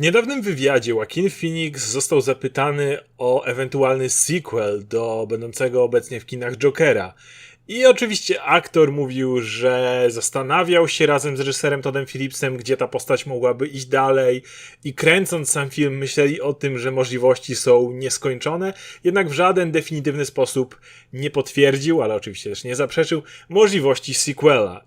niedawnym wywiadzie Joaquin Phoenix został zapytany o ewentualny sequel do będącego obecnie w kinach Jokera. I oczywiście aktor mówił, że zastanawiał się razem z reżyserem Toddem Phillipsem, gdzie ta postać mogłaby iść dalej i kręcąc sam film myśleli o tym, że możliwości są nieskończone, jednak w żaden definitywny sposób nie potwierdził, ale oczywiście też nie zaprzeczył możliwości sequela.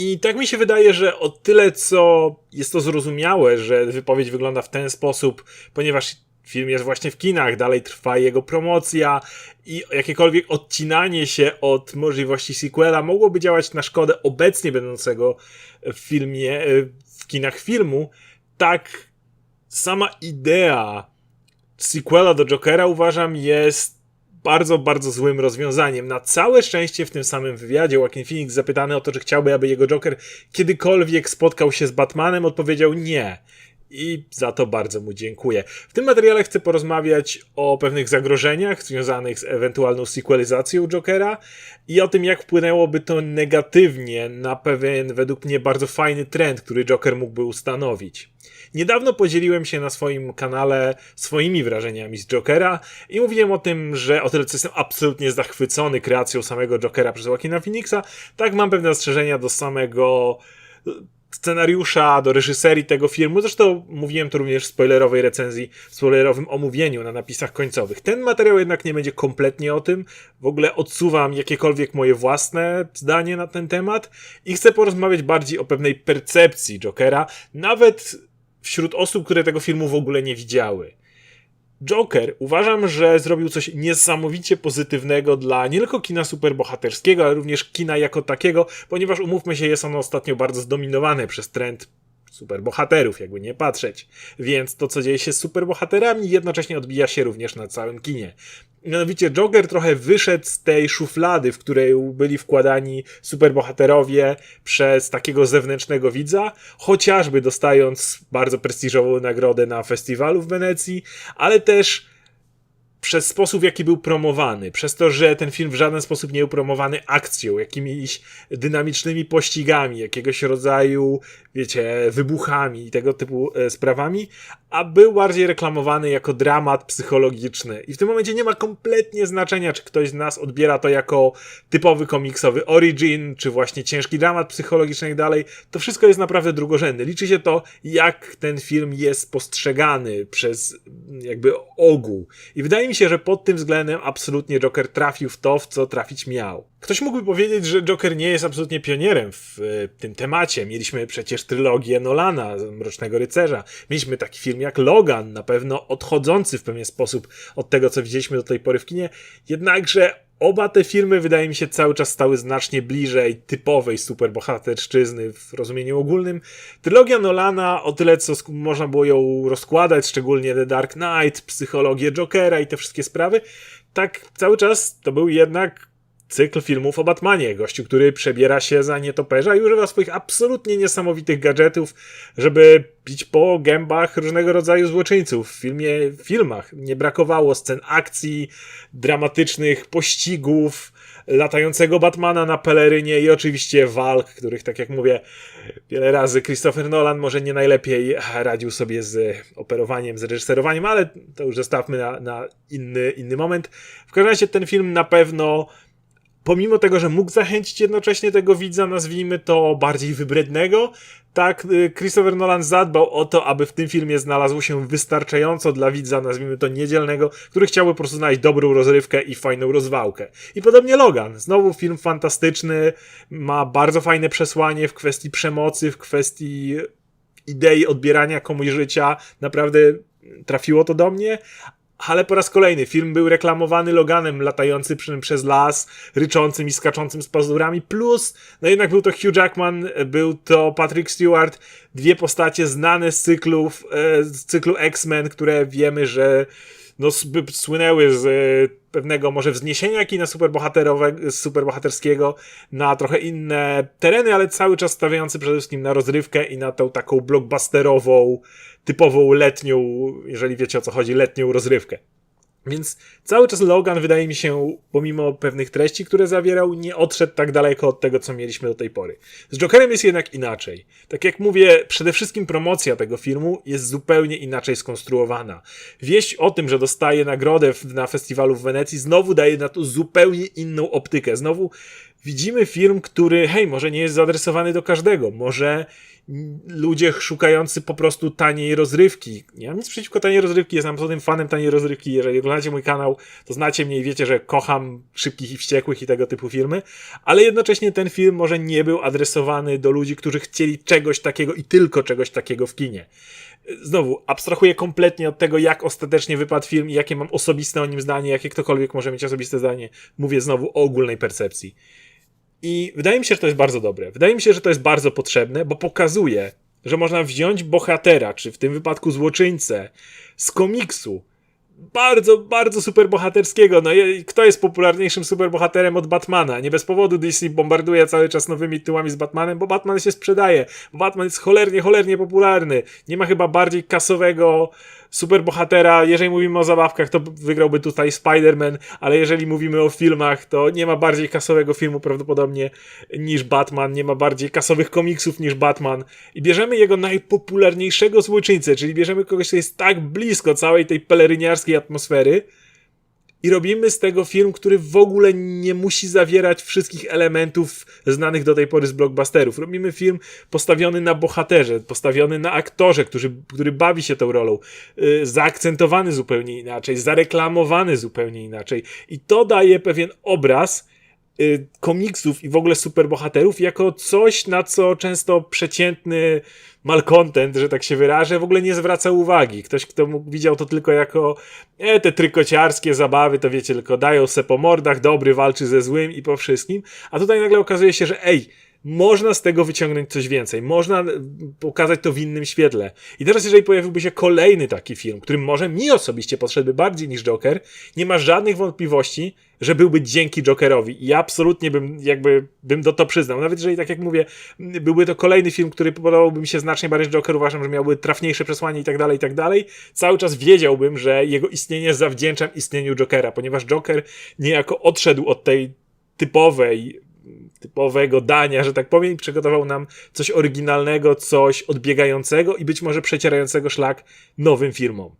I tak mi się wydaje, że o tyle co jest to zrozumiałe, że wypowiedź wygląda w ten sposób, ponieważ film jest właśnie w kinach, dalej trwa jego promocja i jakiekolwiek odcinanie się od możliwości sequela mogłoby działać na szkodę obecnie będącego w filmie, w kinach filmu, tak sama idea sequela do Jokera uważam jest bardzo, bardzo złym rozwiązaniem. Na całe szczęście w tym samym wywiadzie Joaquin Phoenix zapytany o to, czy chciałby, aby jego Joker kiedykolwiek spotkał się z Batmanem, odpowiedział nie i za to bardzo mu dziękuję. W tym materiale chcę porozmawiać o pewnych zagrożeniach związanych z ewentualną sequelizacją Jokera i o tym, jak wpłynęłoby to negatywnie na pewien, według mnie, bardzo fajny trend, który Joker mógłby ustanowić. Niedawno podzieliłem się na swoim kanale swoimi wrażeniami z Jokera i mówiłem o tym, że o tyle co jestem absolutnie zachwycony kreacją samego Jokera przez Joaquina Phoenixa, tak mam pewne zastrzeżenia do samego scenariusza, do reżyserii tego filmu. Zresztą mówiłem to również w spoilerowej recenzji, w spoilerowym omówieniu na napisach końcowych. Ten materiał jednak nie będzie kompletnie o tym. W ogóle odsuwam jakiekolwiek moje własne zdanie na ten temat i chcę porozmawiać bardziej o pewnej percepcji Jokera, nawet wśród osób, które tego filmu w ogóle nie widziały. Joker uważam, że zrobił coś niesamowicie pozytywnego dla nie tylko kina superbohaterskiego, ale również kina jako takiego, ponieważ umówmy się, jest ono ostatnio bardzo zdominowane przez trend superbohaterów, jakby nie patrzeć. Więc to, co dzieje się z superbohaterami, jednocześnie odbija się również na całym kinie. Mianowicie Joker trochę wyszedł z tej szuflady, w której byli wkładani superbohaterowie przez takiego zewnętrznego widza, chociażby dostając bardzo prestiżową nagrodę na festiwalu w Wenecji, ale też przez sposób, w jaki był promowany, przez to, że ten film w żaden sposób nie był promowany akcją, jakimiś dynamicznymi pościgami, jakiegoś rodzaju, wiecie, wybuchami i tego typu e, sprawami, a był bardziej reklamowany jako dramat psychologiczny. I w tym momencie nie ma kompletnie znaczenia, czy ktoś z nas odbiera to jako typowy komiksowy origin, czy właśnie ciężki dramat psychologiczny i dalej. To wszystko jest naprawdę drugorzędne. Liczy się to, jak ten film jest postrzegany przez jakby ogół. I wydaje mi się, że pod tym względem absolutnie Joker trafił w to, w co trafić miał. Ktoś mógłby powiedzieć, że Joker nie jest absolutnie pionierem w y, tym temacie. Mieliśmy przecież trylogię Nolana, Mrocznego Rycerza. Mieliśmy taki film jak Logan, na pewno odchodzący w pewien sposób od tego, co widzieliśmy do tej pory w kinie. Jednakże Oba te filmy, wydaje mi się, cały czas stały znacznie bliżej typowej superbohaterszczyzny w rozumieniu ogólnym. Trylogia Nolana, o tyle co można było ją rozkładać, szczególnie The Dark Knight, psychologię Jokera i te wszystkie sprawy, tak cały czas to był jednak cykl filmów o Batmanie. Gościu, który przebiera się za nietoperza i używa swoich absolutnie niesamowitych gadżetów, żeby pić po gębach różnego rodzaju złoczyńców. W filmie, w filmach nie brakowało scen akcji, dramatycznych pościgów, latającego Batmana na pelerynie i oczywiście walk, których, tak jak mówię, wiele razy Christopher Nolan może nie najlepiej radził sobie z operowaniem, z reżyserowaniem, ale to już zostawmy na, na inny, inny moment. W każdym razie ten film na pewno pomimo tego, że mógł zachęcić jednocześnie tego widza, nazwijmy to bardziej wybrednego, tak y, Christopher Nolan zadbał o to, aby w tym filmie znalazło się wystarczająco dla widza, nazwijmy to niedzielnego, który chciałby po prostu znaleźć dobrą rozrywkę i fajną rozwałkę. I podobnie Logan. Znowu film fantastyczny, ma bardzo fajne przesłanie w kwestii przemocy, w kwestii idei odbierania komuś życia. Naprawdę trafiło to do mnie, ale po raz kolejny film był reklamowany Loganem latający przy, przez las, ryczącym i skaczącym z pazurami, plus no jednak był to Hugh Jackman, był to Patrick Stewart, dwie postacie znane z cyklów, e, z cyklu X-Men, które wiemy, że no, słynęły z e, pewnego może wzniesienia kina superbohaterskiego na trochę inne tereny, ale cały czas stawiający przede wszystkim na rozrywkę i na tą taką blockbusterową, typową letnią, jeżeli wiecie o co chodzi, letnią rozrywkę. Więc cały czas Logan wydaje mi się, pomimo pewnych treści, które zawierał, nie odszedł tak daleko od tego, co mieliśmy do tej pory. Z Jokerem jest jednak inaczej. Tak jak mówię, przede wszystkim promocja tego filmu jest zupełnie inaczej skonstruowana. Wieść o tym, że dostaje nagrodę na festiwalu w Wenecji, znowu daje na to zupełnie inną optykę. Znowu widzimy film, który, hej, może nie jest zaadresowany do każdego, może ludzie szukający po prostu taniej rozrywki. Nie mam nic przeciwko taniej rozrywki, jestem absolutnym fanem taniej rozrywki. Jeżeli oglądacie mój kanał, to znacie mnie i wiecie, że kocham szybkich i wściekłych i tego typu filmy, ale jednocześnie ten film może nie był adresowany do ludzi, którzy chcieli czegoś takiego i tylko czegoś takiego w kinie. Znowu, abstrahuję kompletnie od tego, jak ostatecznie wypadł film i jakie mam osobiste o nim zdanie, jakie ktokolwiek może mieć osobiste zdanie. Mówię znowu o ogólnej percepcji. I wydaje mi się, że to jest bardzo dobre. Wydaje mi się, że to jest bardzo potrzebne, bo pokazuje, że można wziąć bohatera, czy w tym wypadku złoczyńcę, z komiksu, bardzo, bardzo superbohaterskiego. No kto jest popularniejszym superbohaterem od Batmana? Nie bez powodu DC bombarduje cały czas nowymi tyłami z Batmanem, bo Batman się sprzedaje. Batman jest cholernie, cholernie popularny. Nie ma chyba bardziej kasowego superbohatera, jeżeli mówimy o zabawkach, to wygrałby tutaj Spider-Man, ale jeżeli mówimy o filmach, to nie ma bardziej kasowego filmu prawdopodobnie niż Batman, nie ma bardziej kasowych komiksów niż Batman. I bierzemy jego najpopularniejszego złoczyńcę, czyli bierzemy kogoś, kto jest tak blisko całej tej peleryniarskiej atmosfery, i robimy z tego film, który w ogóle nie musi zawierać wszystkich elementów znanych do tej pory z blockbusterów. Robimy film postawiony na bohaterze, postawiony na aktorze, który, który bawi się tą rolą, yy, zaakcentowany zupełnie inaczej, zareklamowany zupełnie inaczej. I to daje pewien obraz komiksów i w ogóle superbohaterów jako coś, na co często przeciętny malcontent, że tak się wyrażę, w ogóle nie zwraca uwagi. Ktoś, kto mógł, widział to tylko jako e, te trykociarskie zabawy, to wiecie, tylko dają se po mordach, dobry walczy ze złym i po wszystkim. A tutaj nagle okazuje się, że ej, można z tego wyciągnąć coś więcej, można pokazać to w innym świetle. I teraz, jeżeli pojawiłby się kolejny taki film, który może mi osobiście podszedłby bardziej niż Joker, nie ma żadnych wątpliwości, że byłby dzięki Jokerowi. I absolutnie bym jakby bym do to przyznał. Nawet jeżeli, tak jak mówię, byłby to kolejny film, który podobałby mi się znacznie bardziej Joker, uważam, że miałby trafniejsze przesłanie i tak dalej, i tak dalej, cały czas wiedziałbym, że jego istnienie zawdzięczam istnieniu Jokera, ponieważ Joker niejako odszedł od tej typowej typowego dania, że tak powiem, i przygotował nam coś oryginalnego, coś odbiegającego i być może przecierającego szlak nowym firmom.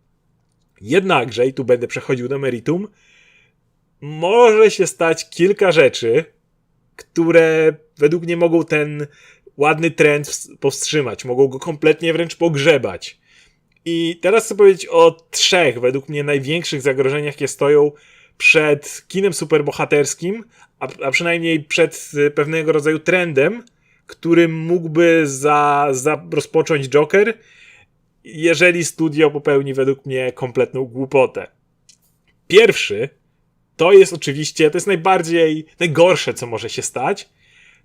Jednakże, i tu będę przechodził do meritum, może się stać kilka rzeczy, które według mnie mogą ten ładny trend powstrzymać, mogą go kompletnie wręcz pogrzebać. I teraz chcę powiedzieć o trzech, według mnie, największych zagrożeniach, jakie stoją przed kinem superbohaterskim, a, a przynajmniej przed y, pewnego rodzaju trendem, który mógłby za, za rozpocząć Joker, jeżeli studio popełni według mnie kompletną głupotę. Pierwszy to jest oczywiście, to jest najbardziej, najgorsze, co może się stać,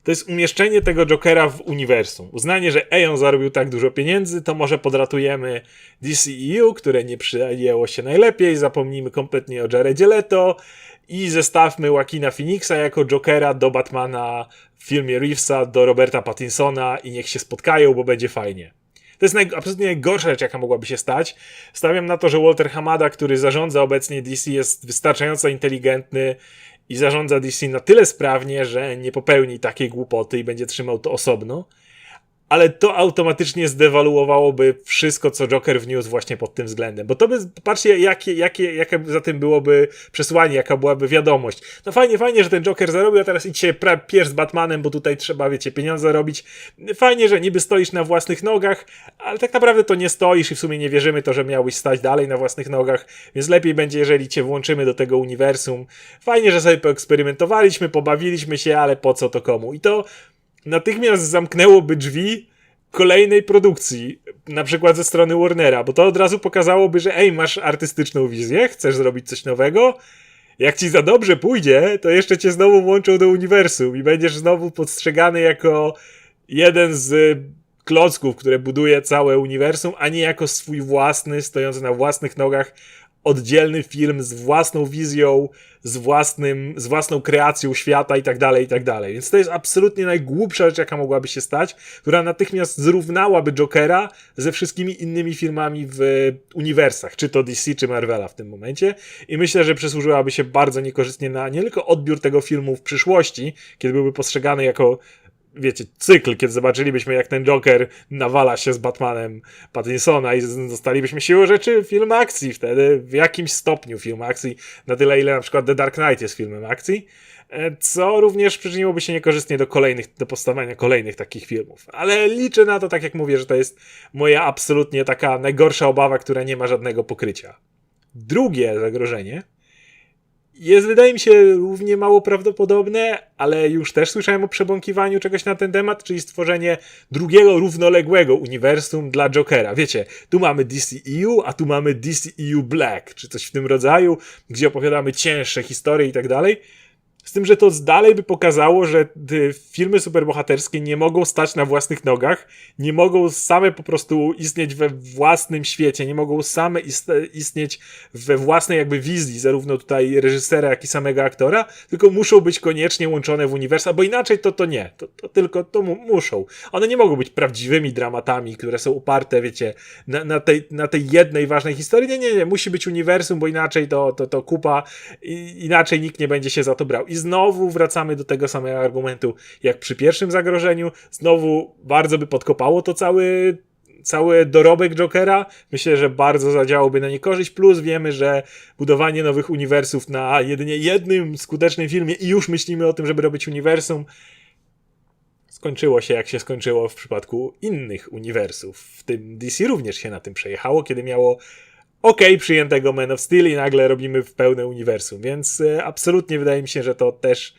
to jest umieszczenie tego Jokera w uniwersum. Uznanie, że Eon zarobił tak dużo pieniędzy, to może podratujemy DCEU, które nie przyjęło się najlepiej, zapomnijmy kompletnie o Jaredzie Leto i zestawmy Joaquina Phoenixa jako Jokera do Batmana w filmie Reevesa, do Roberta Pattinsona i niech się spotkają, bo będzie fajnie. To jest naj, absolutnie najgorsza rzecz, jaka mogłaby się stać. Stawiam na to, że Walter Hamada, który zarządza obecnie DC, jest wystarczająco inteligentny i zarządza DC na tyle sprawnie, że nie popełni takiej głupoty i będzie trzymał to osobno ale to automatycznie zdewaluowałoby wszystko, co Joker wniósł właśnie pod tym względem. Bo to by, patrzcie, jakie, jakie, jakie za tym byłoby przesłanie, jaka byłaby wiadomość. No fajnie, fajnie, że ten Joker zarobił, a teraz idźcie pierw z Batmanem, bo tutaj trzeba, wiecie, pieniądze robić. Fajnie, że niby stoisz na własnych nogach, ale tak naprawdę to nie stoisz i w sumie nie wierzymy to, że miałbyś stać dalej na własnych nogach, więc lepiej będzie, jeżeli cię włączymy do tego uniwersum. Fajnie, że sobie poeksperymentowaliśmy, pobawiliśmy się, ale po co to komu? I to natychmiast zamknęłoby drzwi kolejnej produkcji, na przykład ze strony Warnera, bo to od razu pokazałoby, że ej, masz artystyczną wizję, chcesz zrobić coś nowego, jak ci za dobrze pójdzie, to jeszcze cię znowu włączą do uniwersum i będziesz znowu postrzegany jako jeden z klocków, które buduje całe uniwersum, a nie jako swój własny, stojący na własnych nogach oddzielny film z własną wizją, z, własnym, z własną kreacją świata i tak dalej, i tak dalej. Więc to jest absolutnie najgłupsza rzecz, jaka mogłaby się stać, która natychmiast zrównałaby Jokera ze wszystkimi innymi filmami w uniwersach, czy to DC, czy Marvela w tym momencie. I myślę, że przysłużyłaby się bardzo niekorzystnie na nie tylko odbiór tego filmu w przyszłości, kiedy byłby postrzegany jako wiecie, cykl, kiedy zobaczylibyśmy, jak ten Joker nawala się z Batmanem Pattinsona i dostalibyśmy siłą rzeczy film akcji wtedy, w jakimś stopniu film akcji, na tyle, ile na przykład The Dark Knight jest filmem akcji, e, co również przyczyniłoby się niekorzystnie do kolejnych, do powstawania kolejnych takich filmów. Ale liczę na to, tak jak mówię, że to jest moja absolutnie taka najgorsza obawa, która nie ma żadnego pokrycia. Drugie zagrożenie jest, wydaje mi się, równie mało prawdopodobne, ale już też słyszałem o przebąkiwaniu czegoś na ten temat, czyli stworzenie drugiego równoległego uniwersum dla Jokera. Wiecie, tu mamy DCEU, a tu mamy DCEU Black, czy coś w tym rodzaju, gdzie opowiadamy cięższe historie i tak dalej. Z tym, że to dalej by pokazało, że filmy superbohaterskie nie mogą stać na własnych nogach, nie mogą same po prostu istnieć we własnym świecie, nie mogą same ist- istnieć we własnej jakby wizji, zarówno tutaj reżysera, jak i samego aktora, tylko muszą być koniecznie łączone w uniwersa, bo inaczej to to nie. To, to tylko to mu, muszą. One nie mogą być prawdziwymi dramatami, które są uparte, wiecie, na, na, tej, na tej jednej ważnej historii. Nie, nie, nie. Musi być uniwersum, bo inaczej to, to, to kupa, inaczej nikt nie będzie się za to brał. I znowu wracamy do tego samego argumentu, jak przy pierwszym zagrożeniu. Znowu bardzo by podkopało to cały cały dorobek Jokera, myślę, że bardzo zadziałoby na niekorzyść, plus wiemy, że budowanie nowych uniwersów na jedynie jednym skutecznym filmie i już myślimy o tym, żeby robić uniwersum, skończyło się jak się skończyło w przypadku innych uniwersów. W tym DC również się na tym przejechało, kiedy miało ok, przyjętego Man of Steel i nagle robimy w pełne uniwersum, więc e, absolutnie wydaje mi się, że to też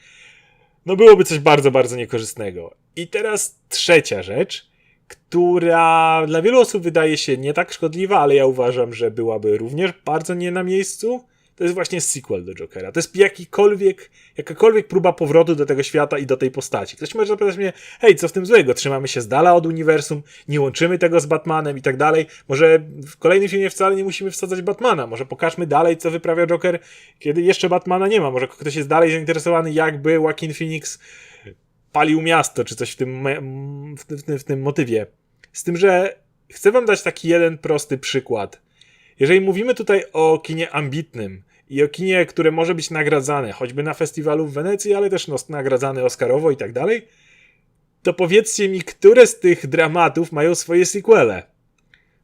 no byłoby coś bardzo, bardzo niekorzystnego. I teraz trzecia rzecz, która dla wielu osób wydaje się nie tak szkodliwa, ale ja uważam, że byłaby również bardzo nie na miejscu. To jest właśnie sequel do Jokera. To jest jakikolwiek, jakakolwiek próba powrotu do tego świata i do tej postaci. Ktoś może zapytać mnie, hej, co w tym złego? Trzymamy się z dala od uniwersum, nie łączymy tego z Batmanem i tak dalej. Może w kolejnym filmie wcale nie musimy wsadzać Batmana. Może pokażmy dalej, co wyprawia Joker, kiedy jeszcze Batmana nie ma. Może ktoś jest dalej zainteresowany, jakby Joaquin Phoenix palił miasto, czy coś w tym, w, tym, w tym motywie. Z tym, że chcę wam dać taki jeden prosty przykład. Jeżeli mówimy tutaj o kinie ambitnym i o kinie, które może być nagradzane, choćby na festiwalu w Wenecji, ale też no, nagradzane Oscarowo i tak dalej, to powiedzcie mi, które z tych dramatów mają swoje sequele.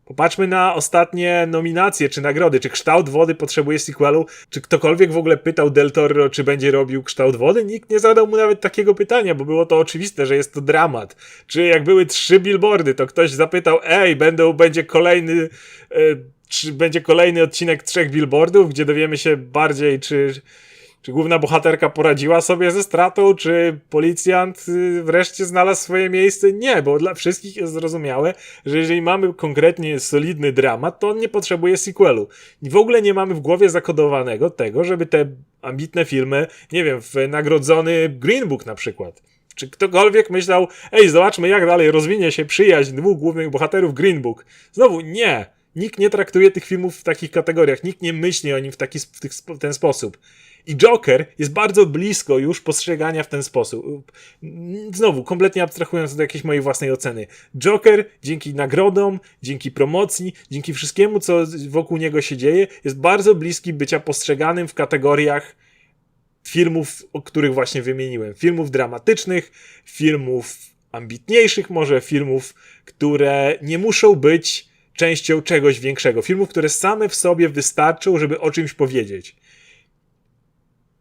Popatrzmy na ostatnie nominacje czy nagrody. Czy kształt wody potrzebuje sequelu? Czy ktokolwiek w ogóle pytał Del Toro, czy będzie robił kształt wody? Nikt nie zadał mu nawet takiego pytania, bo było to oczywiste, że jest to dramat. Czy jak były trzy billboardy, to ktoś zapytał, ej, będą, będzie kolejny. E, czy będzie kolejny odcinek trzech billboardów, gdzie dowiemy się bardziej, czy, czy główna bohaterka poradziła sobie ze stratą, czy policjant y, wreszcie znalazł swoje miejsce? Nie, bo dla wszystkich jest zrozumiałe, że jeżeli mamy konkretnie solidny dramat, to on nie potrzebuje sequelu. I w ogóle nie mamy w głowie zakodowanego tego, żeby te ambitne filmy, nie wiem, w nagrodzony Green Book na przykład. Czy ktokolwiek myślał, ej, zobaczmy jak dalej rozwinie się przyjaźń dwóch głównych bohaterów Green Book. Znowu, nie. Nikt nie traktuje tych filmów w takich kategoriach, nikt nie myśli o nim w, taki, w, tych, w ten sposób. I Joker jest bardzo blisko już postrzegania w ten sposób. Znowu, kompletnie abstrahując od jakiejś mojej własnej oceny. Joker dzięki nagrodom, dzięki promocji, dzięki wszystkiemu, co wokół niego się dzieje, jest bardzo bliski bycia postrzeganym w kategoriach filmów, o których właśnie wymieniłem. Filmów dramatycznych, filmów ambitniejszych, może filmów, które nie muszą być częścią czegoś większego. Filmów, które same w sobie wystarczą, żeby o czymś powiedzieć.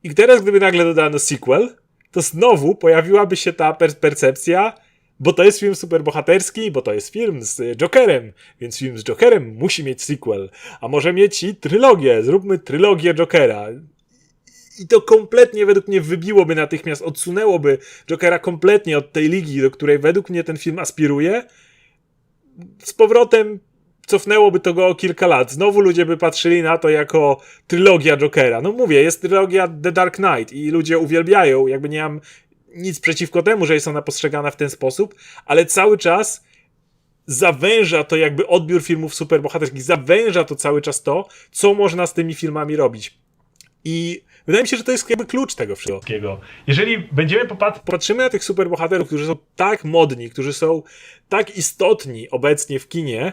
I teraz, gdyby nagle dodano sequel, to znowu pojawiłaby się ta per percepcja, bo to jest film superbohaterski, bo to jest film z Jokerem, więc film z Jokerem musi mieć sequel. A może mieć i trylogię. Zróbmy trylogię Jokera. I to kompletnie według mnie wybiłoby natychmiast, odsunęłoby Jokera kompletnie od tej ligi, do której według mnie ten film aspiruje. Z powrotem cofnęłoby to go o kilka lat. Znowu ludzie by patrzyli na to jako trylogia Jokera. No mówię, jest trylogia The Dark Knight i ludzie uwielbiają, jakby nie mam nic przeciwko temu, że jest ona postrzegana w ten sposób, ale cały czas zawęża to jakby odbiór filmów superbohaterskich, zawęża to cały czas to, co można z tymi filmami robić. I wydaje mi się, że to jest jakby klucz tego wszystkiego. Jeżeli będziemy popat- popatrzymy na tych superbohaterów, którzy są tak modni, którzy są tak istotni obecnie w kinie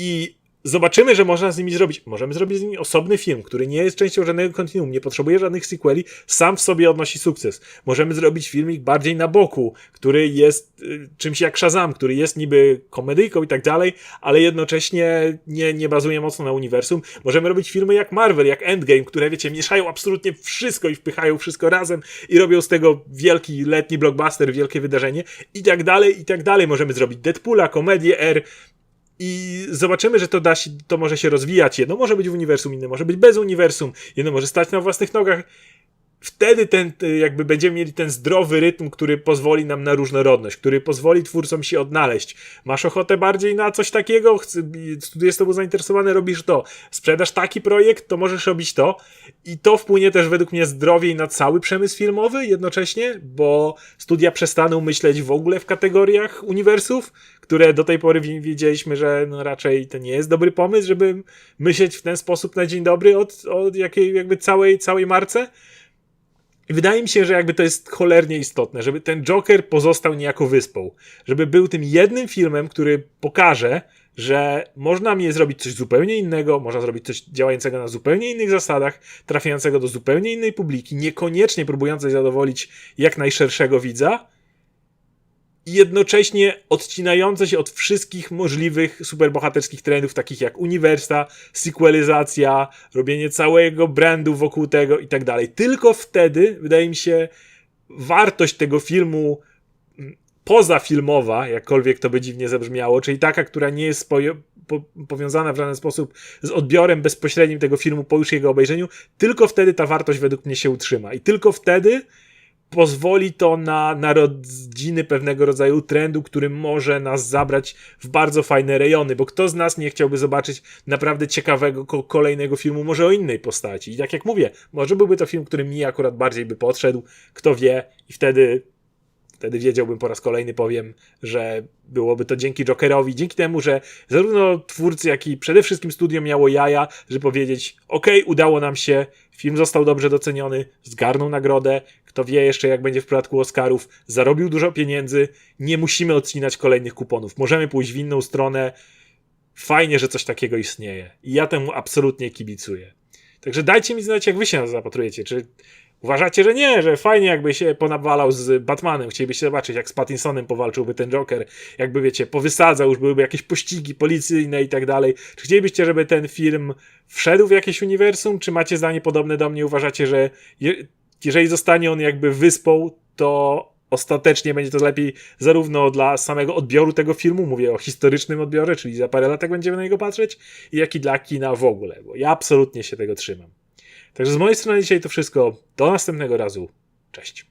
i zobaczymy, że można z nimi zrobić. Możemy zrobić z nimi osobny film, który nie jest częścią żadnego kontinuum, nie potrzebuje żadnych sequeli, sam w sobie odnosi sukces. Możemy zrobić filmik bardziej na boku, który jest y, czymś jak Shazam, który jest niby komedyjką i tak dalej, ale jednocześnie nie, nie bazuje mocno na uniwersum. Możemy robić filmy jak Marvel, jak Endgame, które wiecie, mieszają absolutnie wszystko i wpychają wszystko razem i robią z tego wielki letni blockbuster, wielkie wydarzenie i tak dalej, i tak dalej. Możemy zrobić Deadpoola, komedię R, i zobaczymy, że to da się, to może się rozwijać. Jedno może być w uniwersum, inne może być bez uniwersum, jedno może stać na własnych nogach. Wtedy ten, y, jakby będziemy mieli ten zdrowy rytm, który pozwoli nam na różnorodność, który pozwoli twórcom się odnaleźć. Masz ochotę bardziej na coś takiego, jest tobą zainteresowane, robisz to. Sprzedasz taki projekt, to możesz robić to. I to wpłynie też według mnie zdrowiej na cały przemysł filmowy jednocześnie, bo studia przestaną myśleć w ogóle w kategoriach uniwersów, które do tej pory wi- wiedzieliśmy, że no raczej to nie jest dobry pomysł, żeby myśleć w ten sposób na dzień dobry od, od jakiej jakby całej, całej marce. I wydaje mi się, że jakby to jest cholernie istotne, żeby ten Joker pozostał niejako wyspą. Żeby był tym jednym filmem, który pokaże, że można mnie zrobić coś zupełnie innego, można zrobić coś działającego na zupełnie innych zasadach, trafiającego do zupełnie innej publiki, niekoniecznie próbującej zadowolić jak najszerszego widza, i jednocześnie odcinające się od wszystkich możliwych superbohaterskich trendów, takich jak uniwersa, sequelizacja, robienie całego brandu wokół tego i tak dalej. Tylko wtedy, wydaje mi się, wartość tego filmu mm, pozafilmowa, jakkolwiek to by dziwnie zabrzmiało, czyli taka, która nie jest po, powiązana w żaden sposób z odbiorem bezpośrednim tego filmu po już jego obejrzeniu, tylko wtedy ta wartość według mnie się utrzyma. I tylko wtedy pozwoli to na narodziny pewnego rodzaju trendu, który może nas zabrać w bardzo fajne rejony, bo kto z nas nie chciałby zobaczyć naprawdę ciekawego ko- kolejnego filmu, może o innej postaci. I tak jak mówię, może byłby to film, który mi akurat bardziej by podszedł, kto wie, i wtedy wtedy wiedziałbym po raz kolejny powiem, że byłoby to dzięki Jokerowi, dzięki temu, że zarówno twórcy, jak i przede wszystkim studio miało jaja, żeby powiedzieć, ok, udało nam się, film został dobrze doceniony, zgarnął nagrodę, kto wie jeszcze jak będzie w przypadku Oscarów, zarobił dużo pieniędzy, nie musimy odcinać kolejnych kuponów, możemy pójść w inną stronę, fajnie, że coś takiego istnieje. I ja temu absolutnie kibicuję. Także dajcie mi znać, jak wy się na to zapatrujecie, czy Uważacie, że nie, że fajnie jakby się ponawalał z Batmanem, chcielibyście zobaczyć, jak z Pattinsonem powalczyłby ten Joker, jakby wiecie, powysadzał, już byłyby jakieś pościgi policyjne i tak dalej. Czy chcielibyście, żeby ten film wszedł w jakieś uniwersum, czy macie zdanie podobne do mnie, uważacie, że jeżeli zostanie on jakby wyspą, to ostatecznie będzie to lepiej zarówno dla samego odbioru tego filmu, mówię o historycznym odbiorze, czyli za parę lat jak będziemy na niego patrzeć, jak i dla kina w ogóle, bo ja absolutnie się tego trzymam. Także z mojej strony dzisiaj to wszystko. Do następnego razu. Cześć.